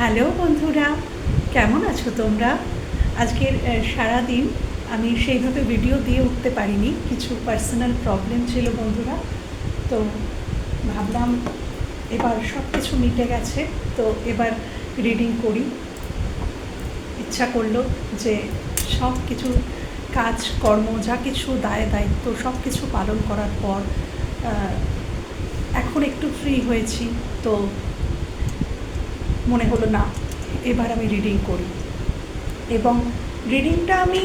Hello বন্ধুরা, কেমন আছো তোমরা? আজকের সারাদিন আমি সেইভাবে ভিডিও দিয়ে উঠতে পারিনি, কিছু পার্সোনাল প্রবলেম ছিল বন্ধুরা। তো ভাবলাম এবার সব কিছু মিটে গেছে, তো এবার রিডিং করি। ইচ্ছা করল যে সব কিছু কাজ, কর্ম, যা কিছু দায় দায়িত্ব সব কিছু পালন করার পর এখন একটু ফ্রি হয়েছি, তো মনে হলো, না, এবার আমি রিডিং করি। এবং রিডিংটা আমি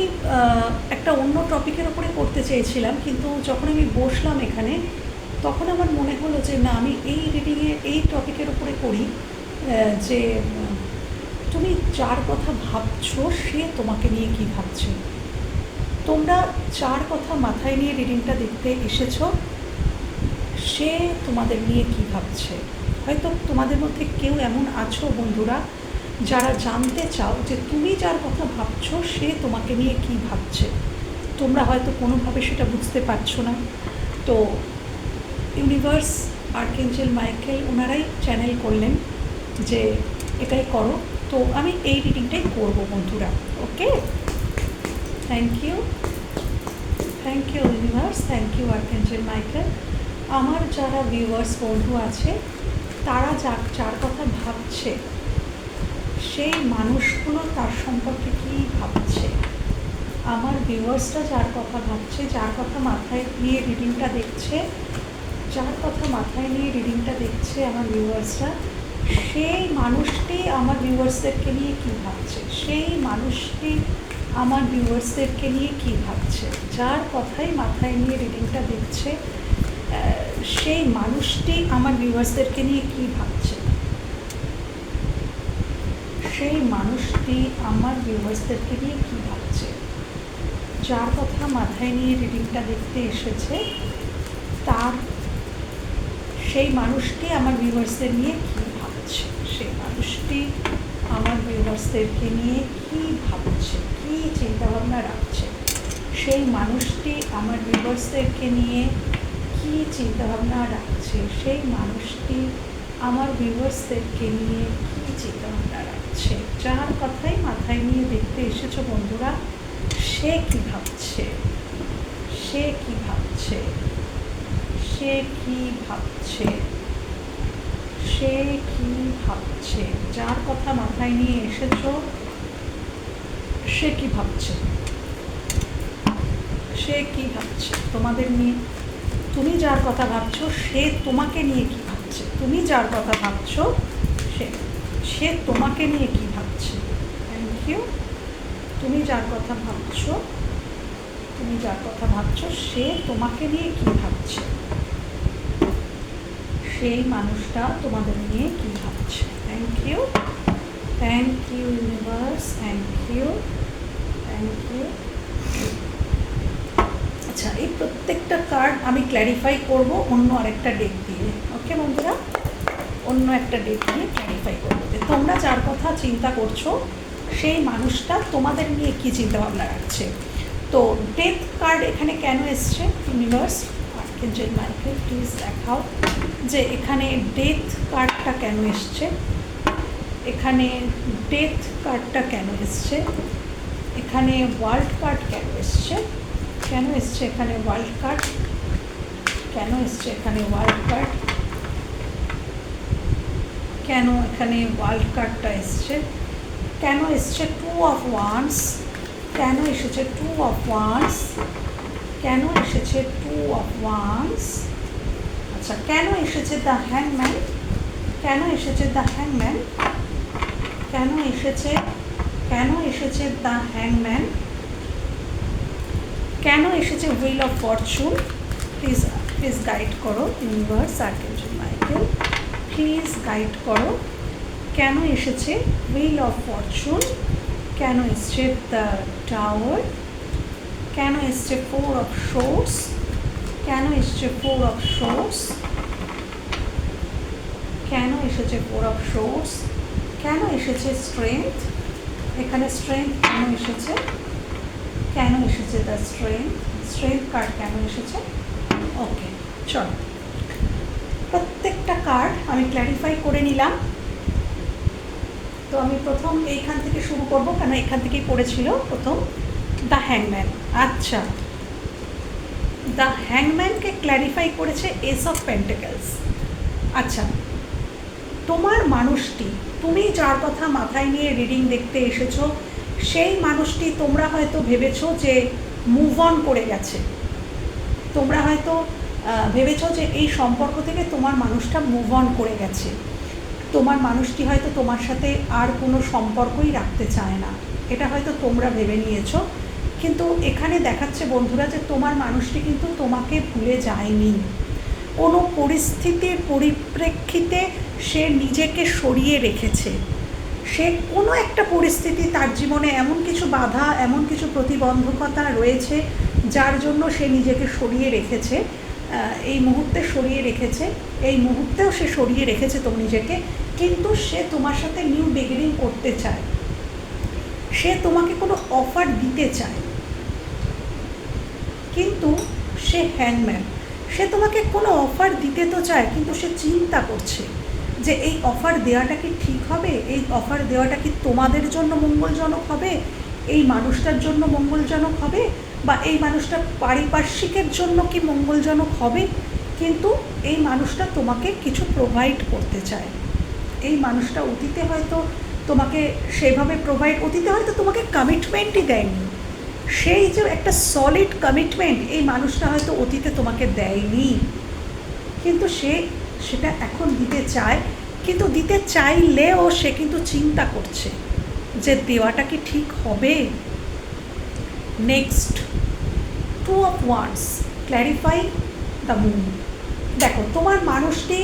একটা অন্য টপিকের ওপরে করতে চেয়েছিলাম, কিন্তু যখন আমি বসলাম এখানে, তখন আমার মনে হলো যে, না, আমি এই রিডিংয়ে এই টপিকের ওপরে করি। যে, তুমি যার কথা ভাবছ, সে তোমাকে নিয়ে কি ভাবছে? তোমরা যার কথা মাথায় নিয়ে রিডিংটা দেখতে এসেছ, সে তোমাদের নিয়ে কি ভাবছে? হয়তো তোমাদের মধ্যে কেউ এমন আছো বন্ধুরা যারা জানতে চাও যে তুমি যার কথা ভাবছ, সে তোমাকে নিয়ে কি ভাবছে। তোমরা হয়তো কোনোভাবে সেটা বুঝতে পারছ না। তো ইউনিভার্স, আর্কেঞ্জেল, মাইকেল, ওনারাই চ্যানেল করলেন যে এটাই করো। তো আমি এই রিডিংটাই করব বন্ধুরা, okay? Thank you thank you universe thank you archangel Michael আমার যারা ভিউয়ার্স বন্ধু আছে তারা যা যার কথা ভাবছে, সেই মানুষগুলো তার সম্পর্কে কী ভাবছে? আমার ভিউয়ার্সরা যার কথা ভাবছে, যার কথা মাথায় নিয়ে রিডিংটা দেখছে, যার কথা মাথায় নিয়ে রিডিংটা দেখছে আমার ভিউয়ার্সরা সেই মানুষটি আমার ভিউয়ার্সদেরকে নিয়ে কী ভাবছে? সেই মানুষটি আমার ভিউয়ার্সদেরকে নিয়ে কী ভাবছে? যার কথাই মাথায় নিয়ে রিডিংটা দেখছে সেই মানুষটি আমার ভিউয়ার্সদেরকে নিয়ে কী ভাবছে? সেই মানুষটি আমার ভিউয়ার্সদেরকে নিয়ে কী ভাবছে? যার কথা মাথায় নিয়ে রিডিংটা দেখতে এসেছে, তার সেই মানুষটি আমার ভিউয়ার্সদের নিয়ে কি ভাবছে? সেই মানুষটি আমার ভিউয়ার্সদেরকে নিয়ে কি ভাবছে? কী চিন্তাভাবনা রাখছে? সেই মানুষটি আমার ভিউয়ার্সদেরকে নিয়ে কী চিন্তাভাবনা রাখছে, সেই মানুষটি আমার ভিউয়ার্সদেরকে নিয়ে কী চিন্তাভাবনা রাখছে? যার কথাই মাথায় নিয়ে দেখতে এসেছ বন্ধুরা, সে কী ভাবছে? সে কী ভাবছে? সে কি ভাবছে? সে কি ভাবছে? যার কথা মাথায় নিয়ে এসেছ, সে কি ভাবছে? সে কি ভাবছে? তোমাদের নিয়ে তুমি যার কথা ভাবছ, সে তোমাকে নিয়ে কি ভাবছে? তুমি যার কথা ভাবছ, সে সে তোমাকে নিয়ে কি ভাবছে? থ্যাংক ইউ তুমি যার কথা ভাবছ, তুমি যার কথা ভাবছ, সে তোমাকে নিয়ে কি ভাবছে? সেই মানুষটা তোমাদের নিয়ে কি ভাবছে? Thank you thank you universe thank you thank you আচ্ছা এই প্রত্যেকটা কার্ড আমি ক্ল্যারিফাই করব, অন্য আরেকটা ডেট দিয়ে। ওকে বন্ধুরা? অন্য একটা ডেট দিয়ে ক্ল্যারিফাই করব। যে তোমরা যার কথা চিন্তা করছ, সেই মানুষটা তোমাদের নিয়ে কী চিন্তাভাবনা রাখছে? তো ডেথ কার্ড এখানে কেন এসছে? ইউনিভার্স আর্কেঞ্জেল মাইকেল প্লিজ দেখাও যে এখানে ডেথ কার্ডটা কেন এসছে? এখানে ডেথ কার্ডটা কেন এসছে? এখানে ওয়ার্ল্ড কার্ড কেন এসছে? কেন এসছে এখানে ওয়ার্ল্ড কার্ড কেন এসছে এখানে ওয়ার্ল্ড কার্ড কেন এখানে ওয়ার্ল্ড কার্ডটা এসছে? কেন এসছে টু অফ ওয়ান্স কেন এসেছে টু অফ ওয়ান্স কেন এসেছে টু অফ ওয়ান্স আচ্ছা কেন এসেছে দ্য হ্যাংম্যান কেন এসেছে দ্য হ্যাংম্যান কেন এসেছে কেন এসেছে দ্য হ্যাংম্যান কেন এসেছে wheel of fortune please please guide করো universe archangel Michael please guide করো, কেন এসেছে হুইল অফ ফরচুন কেন এসছে দ্য টাওয়ার কেন এসছে ফোর অফ শোর্স কেন এসছে ফোর অফ শোর্স কেন এসেছে ফোর অফ শোর্স কেন এসেছে স্ট্রেংথ এখানে স্ট্রেংথ কেন এসেছে? কেন এসেছে দ্য স্ট্রেংথ স্ট্রেংথ কার্ড কেন এসেছে? ওকে চলো। প্রত্যেকটা কার্ড আমি ক্ল্যারিফাই করে নিলাম। তো আমি প্রথম এইখান থেকে শুরু করব, কেন এখান থেকেই পড়েছিল প্রথম? দ্য হ্যাংম্যান আচ্ছা। দ্য হ্যাংম্যানকে ক্ল্যারিফাই করেছে এস অফ পেন্টেকেলস আচ্ছা। তোমার মানুষটি, তুমি যার কথা মাথায় নিয়ে রিডিং দেখতে এসেছ সেই মানুষটি তোমরা হয়তো ভেবেছো যে মুভ অন করে গেছে। তোমরা হয়তো ভেবেছো যে এই সম্পর্ক থেকে তোমার মানুষটা মুভ অন করে গেছে। তোমার মানুষটি হয়তো তোমার সাথে আর কোনো সম্পর্কই রাখতে চায় না। এটা হয়তো তোমরা ভেবে নিয়েছো। কিন্তু এখানে দেখাচ্ছে বন্ধুরা যে তোমার মানুষটি কিন্তু তোমাকে ভুলে যায়নি। কোনো পরিস্থিতির পরিপ্রেক্ষিতে সে নিজেকে সরিয়ে রেখেছে। সে কোনো একটা পরিস্থিতি তার জীবনে এমন কিছু বাধা, এমন কিছু প্রতিবন্ধকতা রয়েছে যার জন্য সে নিজেকে সরিয়ে রেখেছে এই মুহূর্তে সরিয়ে রেখেছে, এই মুহূর্তেও সে সরিয়ে রেখেছে তো নিজেকে, কিন্তু সে তোমার সাথে নিউ বিগিনিং করতে চায়। সে তোমাকে কোনো অফার দিতে চায়। কিন্তু সে হ্যাংম্যান সে তোমাকে কোনো অফার দিতে তো চায়, কিন্তু সে চিন্তা করছে। যে এই অফার দেওয়াটা কি ঠিক হবে? এই অফার দেওয়াটা কি তোমাদের জন্য মঙ্গলজনক হবে? এই মানুষটার জন্য মঙ্গলজনক হবে? বা এই মানুষটা পারিপার্শ্বিকের জন্য কি মঙ্গলজনক হবে? কিন্তু এই মানুষটা তোমাকে কিছু প্রোভাইড করতে চায়। এই মানুষটা অতীতে হয়তো তোমাকে সেভাবে প্রোভাইড অতীতে হয়তো তোমাকে কমিটমেন্টই দেয়নি। সেই যে একটা সলিড কমিটমেন্ট এই মানুষটা হয়তো অতীতে তোমাকে দেয়নি। কিন্তু সে সেটা এখন দিতে চায়, কিন্তু দিতে চাইলেও সে কিন্তু চিন্তা করছে যে দেওয়াটা কি ঠিক হবে? Next two of wands clarify the moon দেখো, তোমার মানুষটি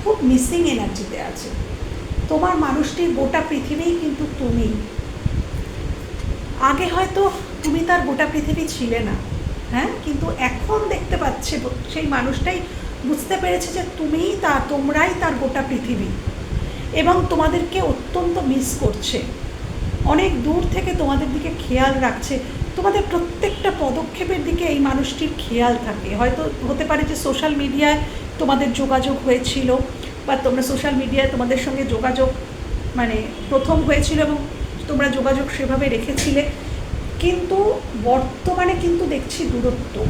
খুব মিসিং এনার্জিতে আছে। তোমার মানুষটির গোটা পৃথিবীই কিন্তু তুমি। আগে হয়তো তুমি তার গোটা পৃথিবী ছিলে না হ্যাঁ? কিন্তু এখন দেখতে পাচ্ছে সেই মানুষটাই বুঝতে পেরেছে যে তুমিই তা, তোমরাই তার গোটা পৃথিবী এবং তোমাদেরকে অত্যন্ত মিস করছে। অনেক দূর থেকে তোমাদের দিকে খেয়াল রাখছে। তোমাদের প্রত্যেকটা পদক্ষেপের দিকে এই মানুষটির খেয়াল থাকে। হয়তো হতে পারে যে সোশ্যাল মিডিয়ায় তোমাদের যোগাযোগ হয়েছিল বা তোমরা সোশ্যাল মিডিয়ায় তোমাদের সঙ্গে যোগাযোগ মানে প্রথম হয়েছিল এবং তোমরা যোগাযোগ সেভাবে রেখেছিলে। কিন্তু বর্তমানে কিন্তু দেখছি দূরত্ব।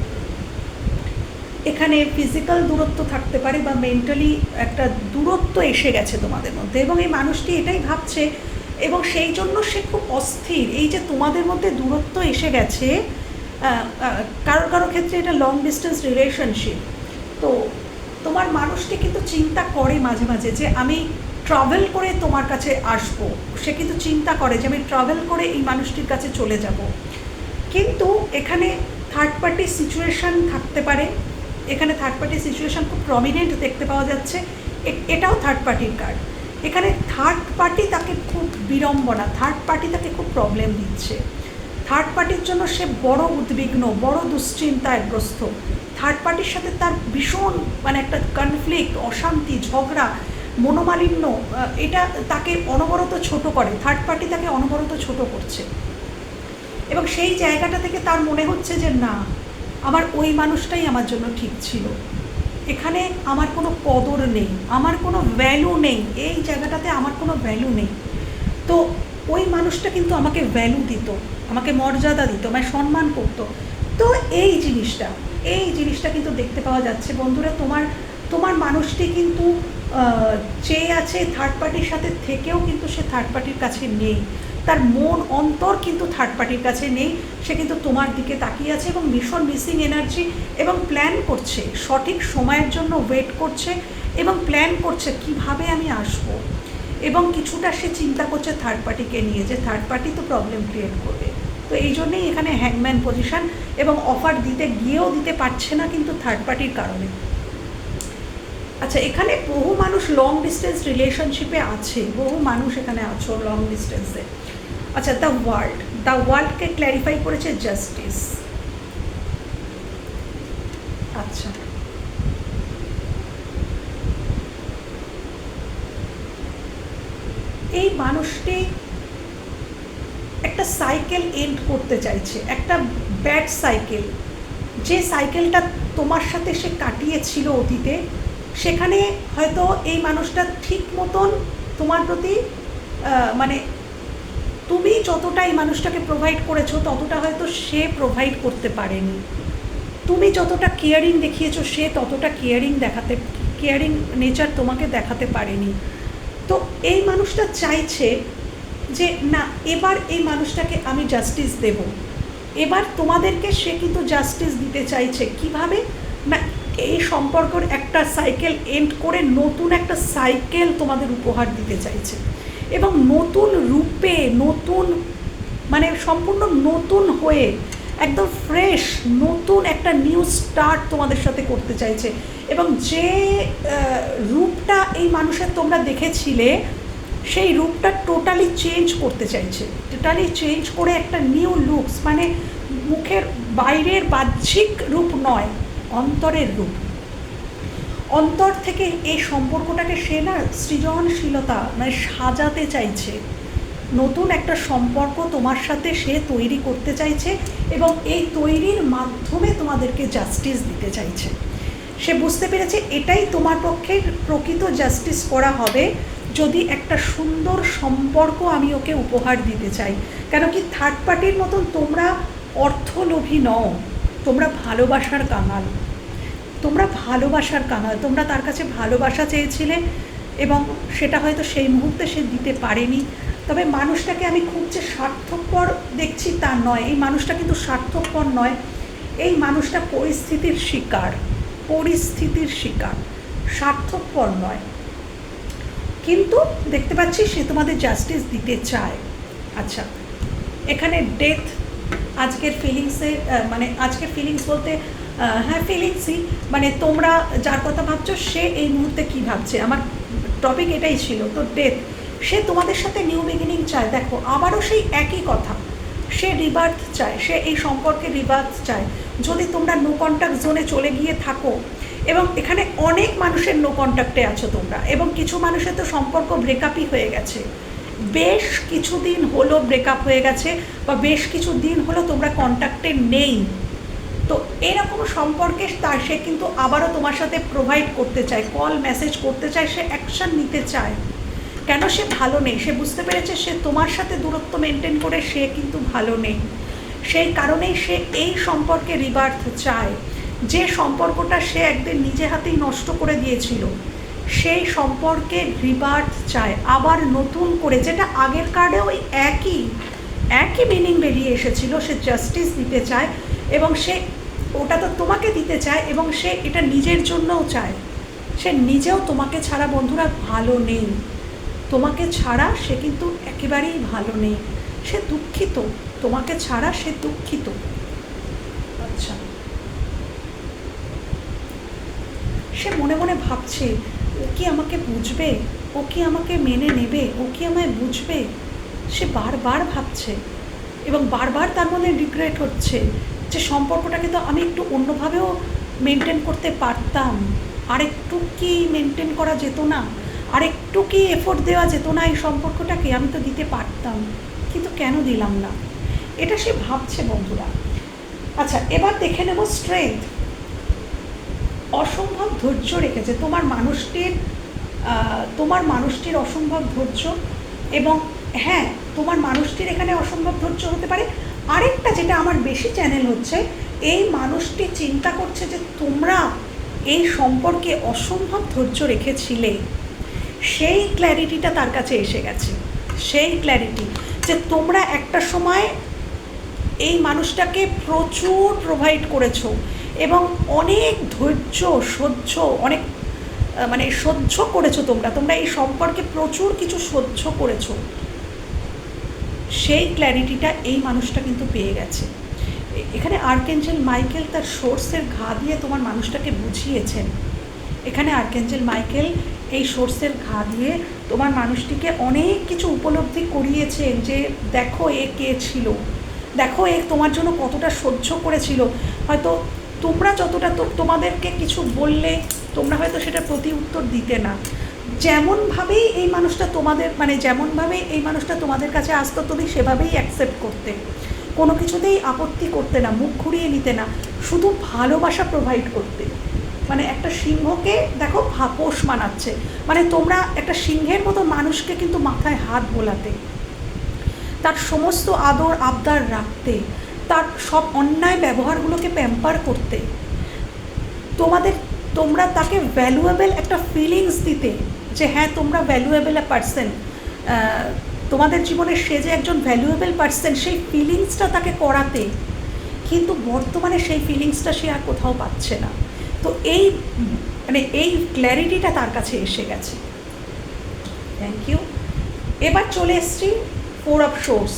এখানে ফিজিক্যাল দূরত্ব থাকতে পারে বা মেন্টালি একটা দূরত্ব এসে গেছে তোমাদের মধ্যে এবং এই মানুষটি এটাই ভাবছে এবং সেই জন্য সে খুব অস্থির। এই যে তোমাদের মধ্যে দূরত্ব এসে গেছে কারও কারও ক্ষেত্রে এটা লং ডিস্টেন্স রিলেশনশিপ তো তোমার মানুষটি কিন্তু চিন্তা করে মাঝে মাঝে যে আমি ট্রাভেল করে তোমার কাছে আসব। সে কিন্তু চিন্তা করে যে আমি ট্রাভেল করে এই মানুষটির কাছে চলে যাব। কিন্তু এখানে থার্ড পার্টি সিচুয়েশান থাকতে পারে। এখানে থার্ড পার্টি সিচুয়েশান খুব প্রমিনেন্ট দেখতে পাওয়া যাচ্ছে। এটাও থার্ড পার্টির কার্ড এখানে থার্ড পার্টি তাকে খুব বিড়ম্বনা থার্ড পার্টি তাকে খুব প্রবলেম দিচ্ছে। থার্ড পার্টির জন্য সে বড় উদ্বিগ্ন, বড় দুশ্চিন্তায় গ্রস্ত। থার্ড পার্টির সাথে তার ভীষণ মানে একটা কনফ্লিক্ট অশান্তি, ঝগড়া, মনোমালিন্য এটা তাকে অনবরত ছোট করে। থার্ড পার্টি তাকে অনবরত ছোট করছে। এবং সেই জায়গাটা থেকে তার মনে হচ্ছে যে না আমার ওই মানুষটাই আমার জন্য ঠিক ছিল। এখানে আমার কোনো কদর নেই, আমার কোনো ভ্যালু নেই, এই জায়গাটাতে আমার কোনো ভ্যালু নেই। তো ওই মানুষটা কিন্তু আমাকে ভ্যালু দিত, আমাকে মর্যাদা দিত, আমায় সম্মান করতো। তো এই জিনিসটা এই জিনিসটা কিন্তু দেখতে পাওয়া যাচ্ছে বন্ধুরা, তোমার তোমার মানুষটি কিন্তু চেয়ে আছে থার্ড পার্টির সাথে থেকেও কিন্তু সে থার্ড পার্টির কাছে নেই। তার মন অন্তর কিন্তু থার্ড পার্টির কাছে নেই। সে কিন্তু তোমার দিকে তাকিয়ে আছে এবং ভীষণ মিসিং এনার্জি এবং প্ল্যান করছে, সঠিক সময়ের জন্য ওয়েট করছে এবং প্ল্যান করছে কীভাবে আমি আসব। এবং কিছুটা সে চিন্তা করছে থার্ড পার্টিকে নিয়ে যে থার্ড পার্টি তো প্রবলেম ক্রিয়েট করবে। তো এই জন্যেই এখানে হ্যাংম্যান পজিশন এবং অফার দিতে গিয়েও দিতে পারছে না কিন্তু থার্ড পার্টির কারণে। আচ্ছা এখানে বহু মানুষ লং ডিস্টেন্স রিলেশনশিপে আছে, বহু মানুষ এখানে আছো লং ডিস্টেন্সে আচ্ছা দ্য ওয়ার্ল্ড দ্য ওয়ার্ল্ডকে ক্ল্যারিফাই করেছে জাস্টিস আচ্ছা। এই মানুষটি একটা সাইকেল এন্ড করতে চাইছে, একটা ব্যাড সাইকেল যে সাইকেলটা তোমার সাথে সে কাটিয়েছিল অতীতে, সেখানে হয়তো এই মানুষটা ঠিক মতন তোমার প্রতি মানে তুমি যতটা এই মানুষটাকে প্রোভাইড করেছ, ততটা হয়তো সে প্রোভাইড করতে পারেনি। তুমি যতটা কেয়ারিং দেখিয়েছো, সে ততটা কেয়ারিং দেখাতে কেয়ারিং নেচার তোমাকে দেখাতে পারেনি। তো এই মানুষটা চাইছে যে, না, এবার এই মানুষটাকে আমি জাস্টিস দেব। এবার তোমাদেরকে সে কিন্তু জাস্টিস দিতে চাইছে। কীভাবে? না, এই সম্পর্কর একটা সাইকেল এন্ড করে নতুন একটা সাইকেল তোমাদের উপহার দিতে চাইছে। এবং নতুন রূপে, নতুন মানে সম্পূর্ণ নতুন হয়ে, একদম ফ্রেশ নতুন একটা নিউ স্টার্ট তোমাদের সাথে করতে চাইছে। এবং যে রূপটা এই মানুষের তোমরা দেখেছিলে, সেই রূপটা টোটালি চেঞ্জ করতে চাইছে। টোটালি চেঞ্জ করে একটা নিউ লুকস মানে মুখের বাইরের বাহ্যিক রূপ নয়, অন্তরের রূপ। অন্তর থেকে এই সম্পর্কটাকে সে না সৃজনশীলতা মানে সাজাতে চাইছে। নতুন একটা সম্পর্ক তোমার সাথে সে তৈরি করতে চাইছে এবং এই তৈরির মাধ্যমে তোমাদেরকে জাস্টিস দিতে চাইছে। সে বুঝতে পেরেছে এটাই তোমার পক্ষে প্রকৃত জাস্টিস করা হবে যদি একটা সুন্দর সম্পর্ক আমি ওকে উপহার দিতে চাই। কেন কি থার্ড পার্টির মতন তোমরা অর্থলোভী নও, তোমরা ভালোবাসার কাঙাল। তোমরা ভালোবাসার কাঙাল, তোমরা তার কাছে ভালোবাসা চেয়েছিলে এবং সেটা হয়তো সেই মুহূর্তে সে দিতে পারেনি। তবে মানুষটাকে আমি খুব যে স্বার্থপর দেখছি তা নয়। এই মানুষটা কিন্তু স্বার্থপর নয়। এই মানুষটা পরিস্থিতির শিকার পরিস্থিতির শিকার, স্বার্থপর নয়। কিন্তু দেখতে পাচ্ছি সে তোমাদের জাস্টিস দিতে চায়। আচ্ছা এখানে ডেথ আজকের ফিলিংসে মানে আজকের ফিলিংস বলতে হ্যাঁ ফিলিংসই মানে তোমরা যার কথা ভাবছ, সে এই মুহূর্তে কি ভাবছে? আমার টপিক এটাই ছিল, তো ডেথ সে তোমাদের সাথে নিউ বিগিনিং চায়। দেখো আবারও সেই একই কথা। সে রিবার্থ চায়, সে এই সম্পর্কে রিবার্থ চায়। যদি তোমরা নো কন্ট্যাক্ট জোনে চলে গিয়ে থাকো, এবং এখানে অনেক মানুষের নো কন্ট্যাক্টে আছো তোমরা, এবং কিছু মানুষের তো সম্পর্ক ব্রেকআপই হয়ে গেছে। বেশ কিছুদিন হলো ব্রেকআপ হয়ে গেছে, বা বেশ কিছু দিন হলো তোমরা কন্ট্যাক্টে নেই। তো এরকম সম্পর্কে তার সে কিন্তু আবারও তোমার সাথে প্রোভাইড করতে চায় কল মেসেজ করতে চায়, সে অ্যাকশন নিতে চায়। কেন সে ভালো নেই? সে বুঝতে পেরেছে সে তোমার সাথে দূরত্ব মেনটেন করে সে কিন্তু ভালো নেই। সেই কারণেই সে এই সম্পর্কে রিবার্থ চায়। যে সম্পর্কটা সে একদিন নিজে হাতেই নষ্ট করে দিয়েছিল, সেই সম্পর্কে রিবার্থ চায়। আবার নতুন করে, যেটা আগের কার্ডে ওই একই একই মিনিং বেরিয়ে এসেছিল, সে জাস্টিস দিতে চায় এবং সে ওটা তো তোমাকে দিতে চায় এবং সে এটা নিজের জন্যও চায়। সে নিজেও তোমাকে ছাড়া বন্ধুরা ভালো নেই। তোমাকে ছাড়া সে কিন্তু একেবারেই ভালো নেই। সে দুঃখিত। তোমাকে ছাড়া সে দুঃখিত। আচ্ছা। সে মনে মনে ভাবছে, ও কি আমাকে বুঝবে? ও কি আমাকে মেনে নেবে? ও কি আমায় বুঝবে? সে বারবার ভাবছে এবং বারবার তার মধ্যে রিগ্রেট হচ্ছে। যে সম্পর্কটাকে তো আমি একটু অন্যভাবেও মেনটেন করতে পারতাম। আরেকটু কি মেনটেন করা যেত না? আরেকটু কি এফোর্ট দেওয়া যেত না এই সম্পর্কটাকে? আমি তো দিতে পারতাম। কিন্তু কেন দিলাম না? এটা সে ভাবছে বন্ধুরা। আচ্ছা এবার দেখে নেব স্ট্রেংথ অসম্ভব ধৈর্য রেখেছে তোমার মানুষটির তোমার মানুষটির অসম্ভব ধৈর্য এবং হ্যাঁ তোমার মানুষটির এখানে অসম্ভব ধৈর্য হতে পারে। আরেকটা যেটা আমার বেশি চ্যানেল হচ্ছে, এই মানুষটি চিন্তা করছে যে তোমরা এই সম্পর্কে অসম্ভব ধৈর্য রেখেছিলে। সেই ক্ল্যারিটিটা তার কাছে এসে গেছে। সেই ক্ল্যারিটি যে তোমরা একটা সময় এই মানুষটাকে প্রচুর প্রোভাইড করেছ এবং অনেক ধৈর্য, সহ্য, অনেক মানে সহ্য করেছ তোমরা। তোমরা এই সম্পর্কে প্রচুর কিছু সহ্য করেছ। সেই ক্ল্যারিটিটা এই মানুষটা কিন্তু পেয়ে গেছে। এখানে আর্কেঞ্জেল মাইকেল তার সোর্সের ঘা দিয়ে তোমার মানুষটাকে বুঝিয়েছেন। এখানে আর্কেঞ্জেল মাইকেল এই সোর্সের ঘা দিয়ে তোমার মানুষটিকে অনেক কিছু উপলব্ধি করিয়েছেন যে দেখো এ কে ছিল। দেখো এ তোমার জন্য কতটা সহ্য করেছিল। হয়তো তোমরা যতটা তোমাদেরকে কিছু বললে তোমরা হয়তো সেটা প্রতি উত্তর দিতে না। যেমনভাবেই এই মানুষটা তোমাদের মানে যেমনভাবেই এই মানুষটা তোমাদের কাছে আসতো তুমি সেভাবেই অ্যাকসেপ্ট করতে। কোনো কিছুতেই আপত্তি করতে না, মুখ ঘুরিয়ে নিতে না, শুধু ভালোবাসা প্রোভাইড করতে। মানে একটা সিংহকে দেখো ভা- পোষ মানাচ্ছে। মানে তোমরা একটা সিংহের মতো মানুষকে কিন্তু মাথায় হাত বোলাতে। তার সমস্ত আদর, আবদার রাখতে। তার সব অন্যায় ব্যবহারগুলোকে প্যাম্পার করতে। তোমাদের তোমরা তাকে ভ্যালুয়েবল একটা ফিলিংস দিতে যে হ্যাঁ তোমরা ভ্যালুয়েবল পার্সন তোমাদের জীবনে সে যে একজন ভ্যালুয়েবল পার্সন সেই ফিলিংসটা তাকে করাতে, কিন্তু বর্তমানে সেই ফিলিংসটা সে আর কোথাও পাচ্ছে না। তো এই মানে এই ক্ল্যারিটিটা তার কাছে এসে গেছে। থ্যাংক ইউ এবার চলে এসছি ফোর অফ শোর্স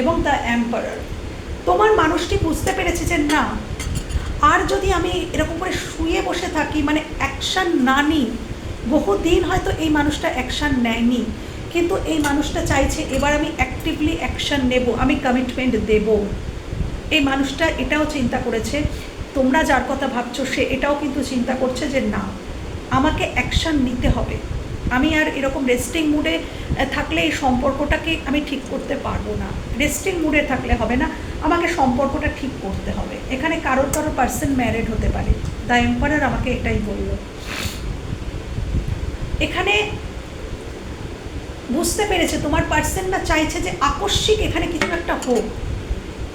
এবং দ্য অ্যাম্পারার তোমার মানুষটি বুঝতে পেরেছে যে না আর যদি আমি এরকম করে শুয়ে বসে থাকি মানে অ্যাকশান না নিই, বহুদিন হয়তো এই মানুষটা অ্যাকশান নেয়নি। কিন্তু এই মানুষটা চাইছে, এবার আমি অ্যাক্টিভলি অ্যাকশান নেব, আমি কমিটমেন্ট দেব। এই মানুষটা এটাও চিন্তা করেছে, তোমরা যার কথা ভাবছ, সে এটাও কিন্তু চিন্তা করছে যে না, আমাকে অ্যাকশান নিতে হবে। আমি আর এরকম রেস্টিং মুডে থাকলে এই সম্পর্কটাকে আমি ঠিক করতে পারব না। রেস্টিং মুডে থাকলে হবে না আমাকে সম্পর্কটা ঠিক করতে হবে। এখানে কারোর কারও পার্সন ম্যারেড হতে পারে। দ্য এম্পায়ার আমাকে এটাই বলল। এখানে বুঝতে পেরেছে তোমার পার্সন না চাইছে যে আকস্মিক এখানে কিছু একটা হোক।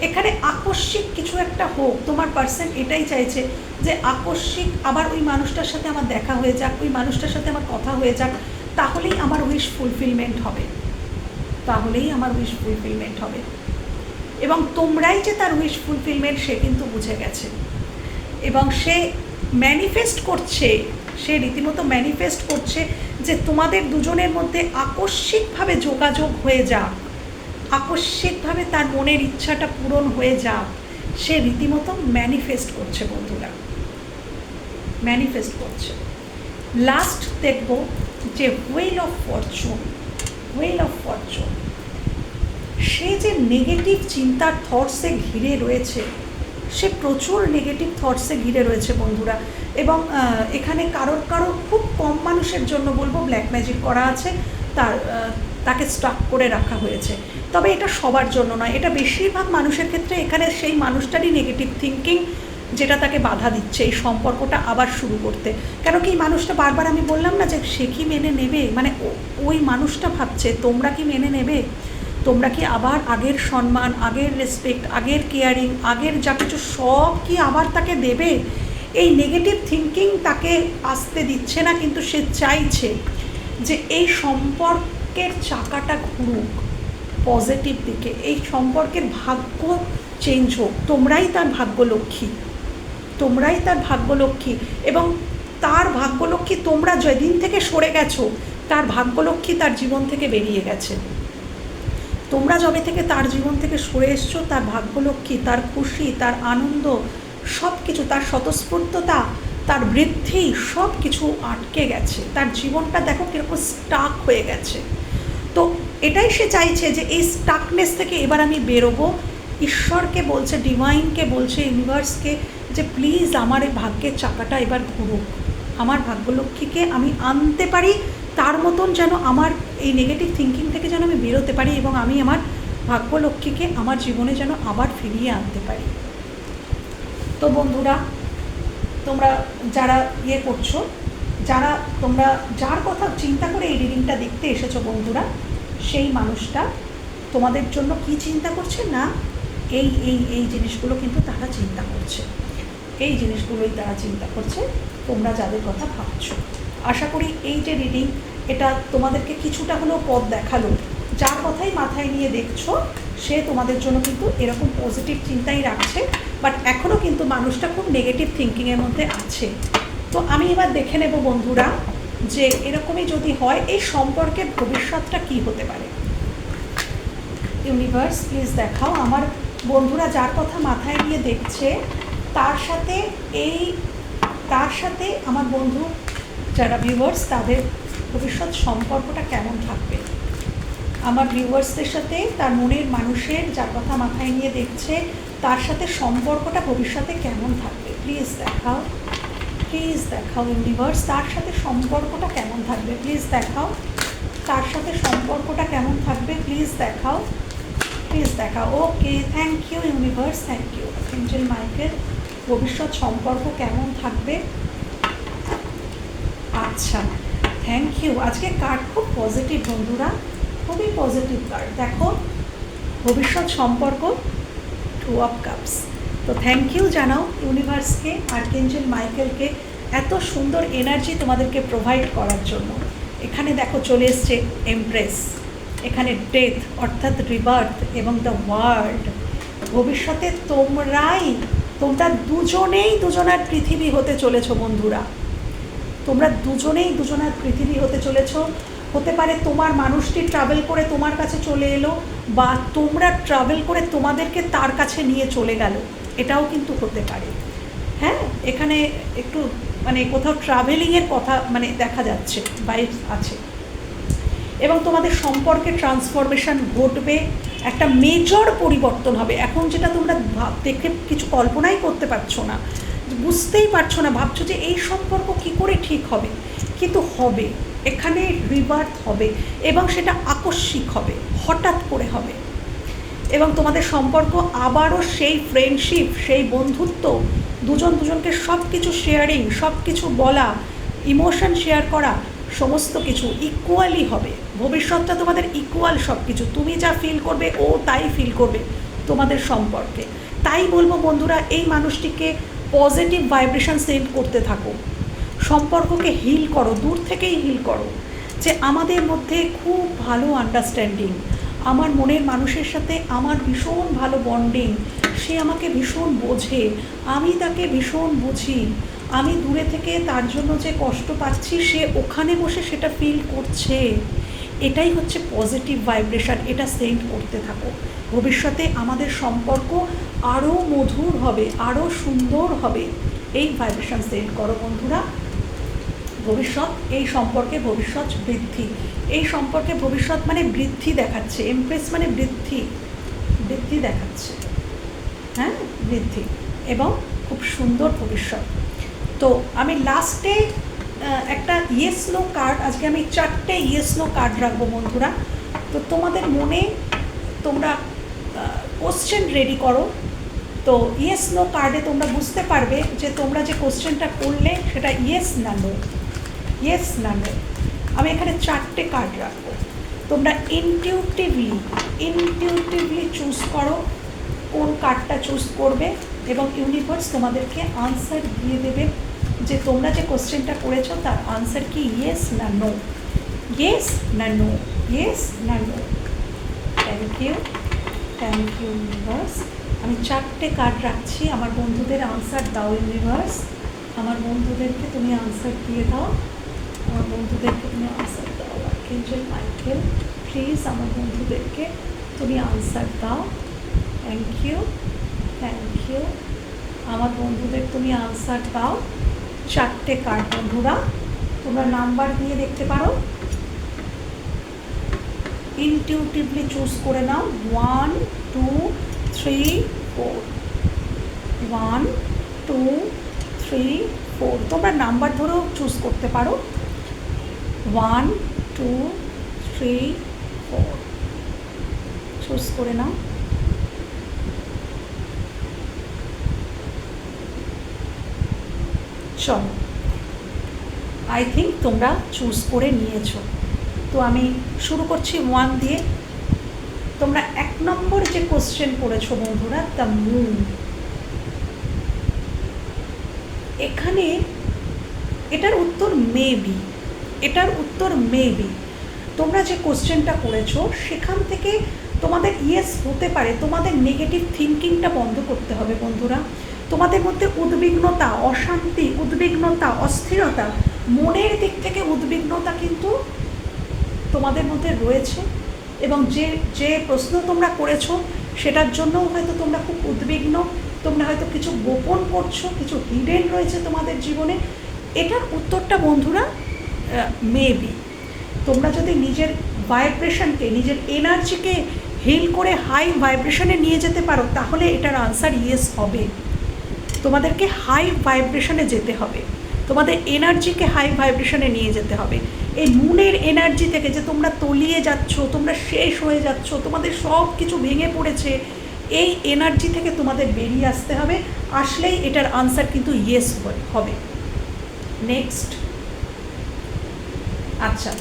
এখানে আকস্মিক কিছু একটা হোক। তোমার পার্সেন এটাই চাইছে যে আকস্মিক আবার ওই মানুষটার সাথে আমার দেখা হয়ে যাক, ওই মানুষটার সাথে আমার কথা হয়ে যাক। তাহলেই আমার উইশ ফুলফিলমেন্ট হবে। তাহলেই আমার উইশ ফুলফিলমেন্ট হবে। এবং তোমরাই যে তার উইশ ফুলফিলমেন্ট সে কিন্তু বুঝে গেছে। এবং সে ম্যানিফেস্ট করছে, সে রীতিমতো ম্যানিফেস্ট করছে যে তোমাদের দুজনের মধ্যে আকস্মিকভাবে যোগাযোগ হয়ে যাক, আকস্মিকভাবে তার মনের ইচ্ছাটা পূরণ হয়ে যাক, সে রীতিমতো ম্যানিফেস্ট করছে বন্ধুরা। ম্যানিফেস্ট করছে। লাস্ট দেখব যে wheel of fortune wheel of fortune সে যে নেগেটিভ চিন্তার থটসে ঘিরে রয়েছে, সে প্রচুর নেগেটিভ থটসে ঘিরে রয়েছে বন্ধুরা। এবং এখানে কারোর কারোর খুব কম মানুষের জন্য বলব ব্ল্যাক ম্যাজিক করা আছে, তার তাকে স্টাক করে রাখা হয়েছে। তবে এটা সবার জন্য নয়, এটা বেশিরভাগ মানুষের ক্ষেত্রে এখানে সেই মানুষটারই নেগেটিভ থিঙ্কিং যেটা তাকে বাধা দিচ্ছে এই সম্পর্কটা আবার শুরু করতে। কেন কি মানুষটা বারবার আমি বললাম না যে সে কি মেনে নেবে? মানে ওই মানুষটা ভাবছে, তোমরা কি মেনে নেবে? তোমরা কি আবার আগের সম্মান, আগের রেসপেক্ট আগের কেয়ারিং আগের যা কিছু সব কি আবার তাকে দেবে? এই নেগেটিভ থিঙ্কিং তাকে আসতে দিচ্ছে না, কিন্তু সে চাইছে যে এই সম্পর্কের চাকাটা ঘুরুক পজিটিভ দিকে। এই সম্পর্কের ভাগ্য চেঞ্জ হোক। তোমরাই তার ভাগ্যলক্ষ্মী। তোমরাই তার ভাগ্যলক্ষ্মী। এবং তার ভাগ্যলক্ষ্মী তোমরা যেদিন থেকে সরে গেছো, তার ভাগ্যলক্ষ্মী তার জীবন থেকে বেরিয়ে গেছে। তোমরা যবে থেকে তার জীবন থেকে সরে এসছো, তার ভাগ্যলক্ষ্মী, তার খুশি, তার আনন্দ সব কিছু তার স্বতঃস্ফূর্ততা, তার বৃদ্ধি সব কিছু আটকে গেছে। তার জীবনটা দেখো কীরকম স্টাক হয়ে গেছে। তো এটাই সে চাইছে যে এই স্টাকনেস থেকে এবার আমি বেরোবো। ঈশ্বরকে বলছে ডিভাইনকে বলছে ইউনিভার্সকে যে প্লিজ আমার এই ভাগ্যের চাকাটা এবার ঘুরুক। আমার ভাগ্যলক্ষ্মীকে আমি আনতে পারি, তার মতন যেন আমার এই নেগেটিভ থিঙ্কিং থেকে যেন আমি বেরোতে পারি এবং আমি আমার ভাগ্যলক্ষ্মীকে আমার জীবনে যেন আবার ফিরিয়ে আনতে পারি। তো বন্ধুরা, তোমরা যারা ইয়ে করছ, যারা তোমরা যার কথা চিন্তা করে এই রিডিংটা দেখতে এসেছ বন্ধুরা, সেই মানুষটা তোমাদের জন্য কি চিন্তা করছে না এই এই এই জিনিসগুলো কিন্তু তারা চিন্তা করছে। এই জিনিসগুলোই তারা চিন্তা করছে, তোমরা যাদের কথা ভাবছ। আশা করি এই যে রিডিং এটা তোমাদেরকে কিছুটা হলেও পথ দেখাল। যার কথাই মাথায় নিয়ে দেখছ, সে তোমাদের জন্য কিন্তু এরকম পজিটিভ চিন্তাই রাখছে বাট এখনও কিন্তু মানুষটা খুব নেগেটিভ থিঙ্কিংয়ের মধ্যে আছে। তো আমি এবার দেখে নেব বন্ধুরা যে এরকমই যদি হয়, এই সম্পর্কের ভবিষ্যৎটা কি হতে পারে। ইউনিভার্স প্লিজ দেখাও। আমার বন্ধুরা যার কথা মাথায় নিয়ে দেখছে, তার সাথে এই, তার সাথে আমার বন্ধু, যারা ভিউয়ার্স তাদের ভবিষ্যৎ সম্পর্কটা কেমন থাকবে? আমার ভিউয়ার্সদের সাথে, তার মনের মানুষের যার কথা মাথায় নিয়ে দেখছে, তার সাথে সম্পর্কটা ভবিষ্যতে কেমন থাকবে? প্লিজ দেখাও। প্লিজ দেখাও ইউনিভার্স তার সাথে সম্পর্কটা কেমন থাকবে? প্লিজ দেখাও। তার সাথে সম্পর্কটা কেমন থাকবে? প্লিজ দেখাও। প্লিজ দেখাও। Okay thank you universe thank you angel Michael ভবিষ্যৎ সম্পর্ক কেমন থাকবে? আচ্ছা। থ্যাংক ইউ আজকে কার্ড খুব পজিটিভ বন্ধুরা, খুবই পজিটিভ কার্ড দেখো, ভবিষ্যৎ সম্পর্ক টু অফ কাপস তো থ্যাংক ইউ জানাও ইউনিভার্সকে আর্কেঞ্জেল মাইকেলকে এত সুন্দর এনার্জি তোমাদেরকে প্রোভাইড করার জন্য। এখানে দেখো চলে এসছে এমপ্রেস এখানে ডেথ অর্থাৎ রিবার্থ এবং দ্য ওয়ার্ল্ড ভবিষ্যতে তোমরাই, তোমরা দুজনেই দুজনার পৃথিবী হতে চলেছ বন্ধুরা। তোমরা দুজনেই দুজনার পৃথিবী হতে চলেছো। হতে পারে তোমার মানুষটি ট্রাভেল করে তোমার কাছে চলে এলো বা তোমরা ট্রাভেল করে তোমাদেরকে তার কাছে নিয়ে চলে গেল। এটাও কিন্তু হতে পারে। হ্যাঁ? এখানে একটু মানে কোথাও ট্রাভেলিংয়ের কথা মানে দেখা যাচ্ছে বাইক আছে। এবং তোমাদের সম্পর্কে ট্রান্সফরমেশন ঘটবে, একটা মেজর পরিবর্তন হবে। এখন যেটা তোমরা দেখে কিছু কল্পনাই করতে পারছ না। বুঝতেই পারছ না, ভাবছ যে এই সম্পর্ক কি করে ঠিক হবে? কিন্তু হবে, এখানে রিবার্থ হবে এবং সেটা আকস্মিক হবে, হঠাৎ করে হবে। এবং তোমাদের সম্পর্ক আবারও সেই ফ্রেন্ডশিপ সেই বন্ধুত্ব, দুজন দুজনকে সব কিছু শেয়ারিং সব কিছু বলা ইমোশন শেয়ার করা, সমস্ত কিছু ইকুয়ালি হবে। ভবিষ্যৎটা তোমাদের ইকুয়াল সব কিছু তুমি যা ফিল করবে, ও তাই ফিল করবে তোমাদের সম্পর্কে। তাই বলব বন্ধুরা, এই মানুষটিকে পজিটিভ ভাইব্রেশন সেন্ড করতে থাকো। সম্পর্ককে হিল করো, দূর থেকেই হিল করো। যে আমাদের মধ্যে খুব ভালো আন্ডারস্ট্যান্ডিং আমার মনের মানুষের সাথে আমার ভীষণ ভালো বন্ডিং সে আমাকে ভীষণ বোঝে, আমি তাকে ভীষণ বুঝি, আমি দূরে থেকে তার জন্য যে কষ্ট পাচ্ছি, সে ওখানে বসে সেটা ফিল করছে। এটাই হচ্ছে পজিটিভ ভাইব্রেশন এটা সেন্ড করতে থাকো। ভবিষ্যতে আমাদের সম্পর্ক আরও মধুর হবে আরও সুন্দর হবে। এই ভাইব্রেশন সেন্ড করো বন্ধুরা। ভবিষ্যৎ, এই সম্পর্কে ভবিষ্যৎ বৃদ্ধি। এই সম্পর্কে ভবিষ্যৎ মানে বৃদ্ধি দেখাচ্ছে এমপ্রেস মানে বৃদ্ধি। বৃদ্ধি দেখাচ্ছে। হ্যাঁ? বৃদ্ধি এবং খুব সুন্দর ভবিষ্যৎ। তো আমি লাস্টে একটা ইয়েস নো কার্ড আজকে আমি চারটে ইয়েস নো কার্ড রাখব বন্ধুরা। তো তোমাদের মনে তোমরা কোশ্চেন রেডি করো। তো ইয়েস নো কার্ডে তোমরা বুঝতে পারবে যে তোমরা যে কোশ্চেনটা করলে সেটা ইয়েস না নো ইয়েস না নো আমি এখানে চারটে কার্ড রাখব। তোমরা ইনটিউটিভলি ইনটিউটিভলি চুজ করো কোন কার্ডটা চুজ করবে এবং ইউনিভার্স তোমাদেরকে আনসার দিয়ে দেবে যে তোমরা যে কোশ্চেনটা করেছ তার আনসার কি ইয়েস না নো ইয়েস না নো ইয়েস না no thank you thank you universe আমি চারটে কার্ড রাখছি। আমার বন্ধুদের আনসার দাও ইউনিভার্স আমার বন্ধুদেরকে তুমি আনসার দিয়ে দাও। আমার বন্ধুদেরকে তুমি আনসার দাও আর্কেঞ্জেল মাইকেল প্লিজ আমার বন্ধুদেরকে তুমি আনসার দাও। থ্যাংক ইউ থ্যাংক ইউ আমার বন্ধুদের তুমি আনসার দাও। চারটে কার্ড বন্ধুরা। তোমরা নাম্বার দিয়ে দেখতে পারো। ইনটিউটিভলি চুজ করে নাও। One two three four one two three four তোমরা নাম্বার ধরেও চুজ করতে পারো। One two three four choose করে নাও। চলো। আই থিঙ্ক তোমরা চুজ করে নিয়েছো। তো আমি শুরু করছি ওয়ান দিয়ে, তোমরা এক নম্বর যে কোশ্চেন করেছ বন্ধুরা দ্য মুন এখানে এটার উত্তর মেবি এটার উত্তর মেবি তোমরা যে কোশ্চেনটা করেছ সেখান থেকে তোমাদের ইয়েস হতে পারে। তোমাদের নেগেটিভ থিঙ্কিংটা বন্ধ করতে হবে বন্ধুরা। তোমাদের মধ্যে উদ্বিগ্নতা, অশান্তি, উদ্বিগ্নতা, অস্থিরতা, মনের দিক থেকে উদ্বিগ্নতা কিন্তু তোমাদের মধ্যে রয়েছে এবং যে যে প্রশ্ন তোমরা করেছ সেটার জন্যও হয়তো তোমরা খুব উদ্বিগ্ন, তোমরা হয়তো কিছু গোপন করছ, কিছু হিডেন রয়েছে তোমাদের জীবনে। এটার উত্তরটা বন্ধুরা মেবি তোমরা যদি নিজের ভাইব্রেশনকে নিজের এনার্জিকে হিল করে হাই ভাইব্রেশনে নিয়ে যেতে পারো, তাহলে এটার আনসার ইয়েস হবে। তোমাদেরকে হাই ভাইব্রেশনে যেতে হবে। তোমাদের এনার্জিকে হাই ভাইব্রেশনে নিয়ে যেতে হবে। এই মুনের এনার্জি থেকে যে তোমরা তলিয়ে যাচ্ছ, তোমরা শেষ হয়ে যাচ্ছ, তোমাদের সব কিছু ভেঙে পড়েছে, এই এনার্জি থেকে তোমাদের বেরিয়ে আসতে হবে। আসলেই এটার আনসার কিন্তু ইয়েস হবে নেক্সট আচ্ছা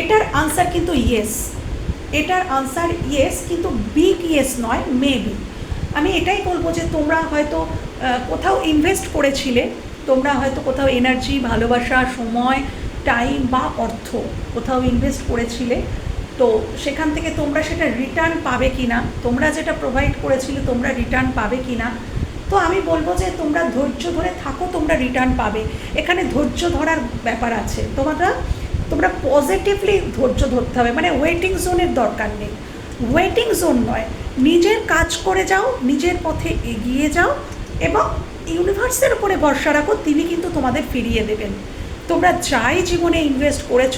এটার আনসার কিন্তু ইয়েস এটার আনসার ইয়েস কিন্তু বিগ ইয়েস নয় মেবি আমি এটাই বলব যে তোমরা হয়তো কোথাও ইনভেস্ট করেছিলে, তোমরা হয়তো কোথাও এনার্জি ভালোবাসা, সময় টাইম বা অর্থ কোথাও ইনভেস্ট করেছিলে, তো সেখান থেকে তোমরা সেটা রিটার্ন পাবে কি না তোমরা যেটা প্রোভাইড করেছিলে তোমরা রিটার্ন পাবে কি না তো আমি বলব যে তোমরা ধৈর্য ধরে থাকো, তোমরা রিটার্ন পাবে। এখানে ধৈর্য ধরার ব্যাপার আছে। তোমরা তোমরা পজিটিভলি ধৈর্য ধরতে হবে মানে ওয়েটিং জোনের দরকার নেই। ওয়েটিং জোন নয়, নিজের কাজ করে যাও, নিজের পথে এগিয়ে যাও এবং ইউনিভার্সের উপরে ভরসা রাখো, তিনি কিন্তু তোমাদের ফিরিয়ে দেবেন। তোমরা যাই জীবনে ইনভেস্ট করেছ,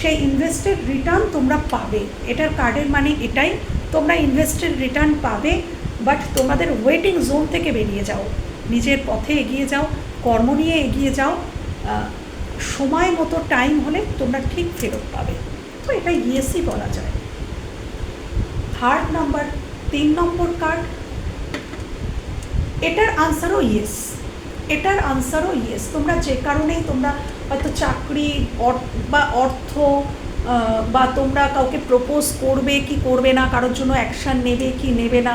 সেই ইনভেস্টের রিটার্ন তোমরা পাবে। এটার কার্ডের মানে এটাই, তোমরা ইনভেস্টের রিটার্ন পাবে বাট তোমাদের ওয়েটিং জোন থেকে বেরিয়ে যাও। নিজের পথে এগিয়ে যাও, কর্ম নিয়ে এগিয়ে যাও সময় মতো টাইম হলে তোমরা ঠিক ফেরত পাবে। তো এটা ইয়েসই বলা যায়। থার্ড নাম্বার তিন নম্বর কার্ড এটার আনসারও ইয়েস এটার আনসারও ইয়েস তোমরা যে কারণেই তোমরা হয়তো চাকরি বা অর্থ বা তোমরা কাউকে প্রপোজ করবে কি করবে না, কারোর জন্য অ্যাকশান নেবে কি নেবে না,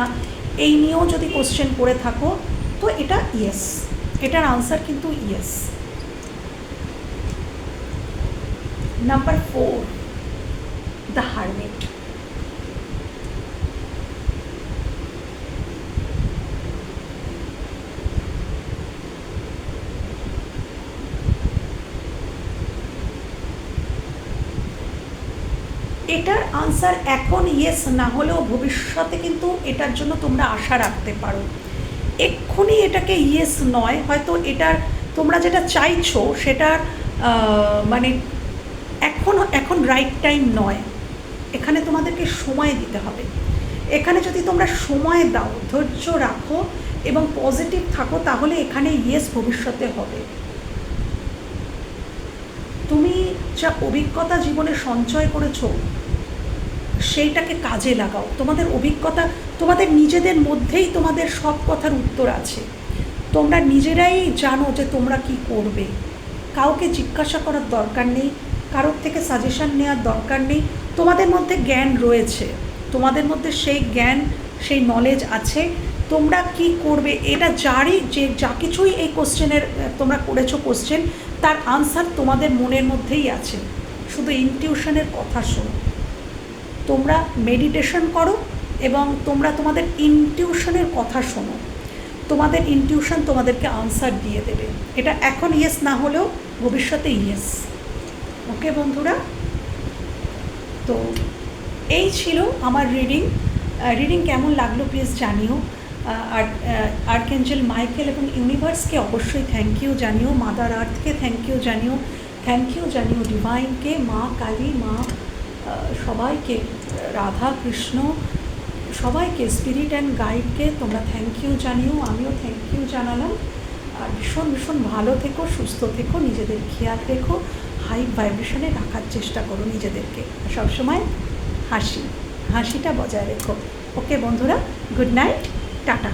এই নিয়েও যদি কোশ্চেন করে থাকো, তো এটা ইয়েস এটার আনসার কিন্তু yes number four the hermit এটার আনসার এখন ইয়েস না হলেও ভবিষ্যতে কিন্তু এটার জন্য তোমরা আশা রাখতে পারো। এক্ষুনি এটাকে ইয়েস নয়, হয়তো এটার তোমরা যেটা চাইছো সেটার মানে এখন এখন রাইট টাইম নয়। এখানে তোমাদেরকে সময় দিতে হবে। এখানে যদি তোমরা সময় দাও, ধৈর্য রাখো এবং পজিটিভ থাকো, তাহলে এখানে ইয়েস ভবিষ্যতে হবে। তুমি যা অভিজ্ঞতা জীবনে সঞ্চয় করেছ সেইটাকে কাজে লাগাও। তোমাদের অভিজ্ঞতা, তোমাদের নিজেদের মধ্যেই তোমাদের সব কথার উত্তর আছে। তোমরা নিজেরাই জানো যে তোমরা কি করবে। কাউকে জিজ্ঞাসা করার দরকার নেই, কারোর থেকে সাজেশন নেওয়ার দরকার নেই। তোমাদের মধ্যে জ্ঞান রয়েছে। তোমাদের মধ্যে সেই জ্ঞান, সেই নলেজ আছে। তোমরা কি করবে? এটা যারই যে যা কিছুই এই কোশ্চেনের তোমরা করেছ কোশ্চেন তার আনসার তোমাদের মনের মধ্যেই আছে। শুধু ইনটিউশনের কথা শোনো। তোমরা মেডিটেশন করো এবং তোমরা তোমাদের ইনটিউশনের কথা শোনো। তোমাদের ইনটিউশন তোমাদেরকে আনসার দিয়ে দেবে। এটা এখন ইয়েস না হলেও ভবিষ্যতে ইয়েস ওকে বন্ধুরা? তো এই ছিল আমার রিডিং রিডিং কেমন লাগল প্লিজ জানিও। আর আর্কেঞ্জেল মাইকেল এবং ইউনিভার্সকে অবশ্যই থ্যাংক ইউ জানিও। মাদার আর্থকে থ্যাংক ইউ জানিও। থ্যাংক ইউ জানিও ডিভাইনকে মা কালী, মা সবাইকে, রাধা, কৃষ্ণ, সবাইকে স্পিরিট অ্যান্ড গাইডকে তোমরা থ্যাংক ইউ জানিও, আমিও থ্যাংক ইউ জানালাম। আর ভীষণ ভীষণ ভালো থেকো, সুস্থ থেকো, নিজেদের খেয়াল রেখো হাই ভাইব্রেশনে রাখার চেষ্টা করো নিজেদেরকে। সবসময় হাসি, হাসিটা বজায় রেখো। ওকে বন্ধুরা গুড নাইট টাটা।